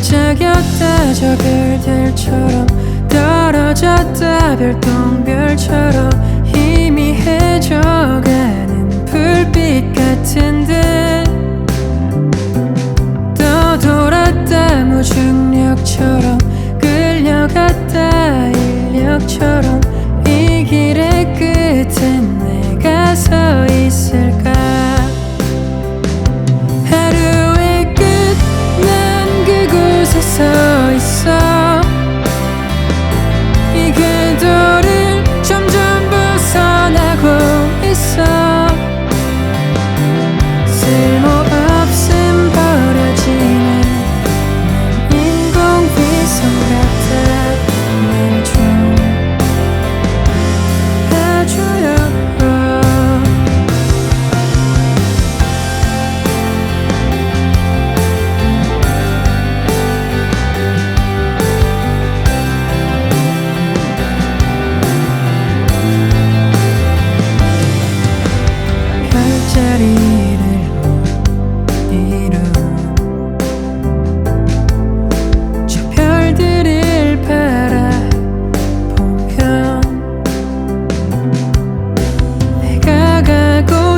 반짝였다 저 별들처럼 떨어졌다 별똥별처럼 희미해져가는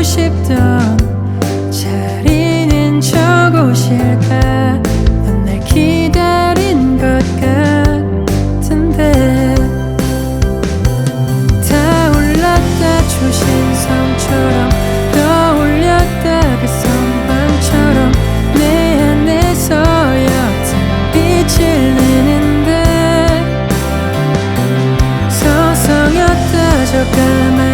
싶던 자리는 저곳일까? 넌 날 기다린 것 같은데. 타올랐다 초신성처럼. 떠올렸다 그 선방처럼. 내 안에서 옅은 빛을 내는데. 서성였다 저 까만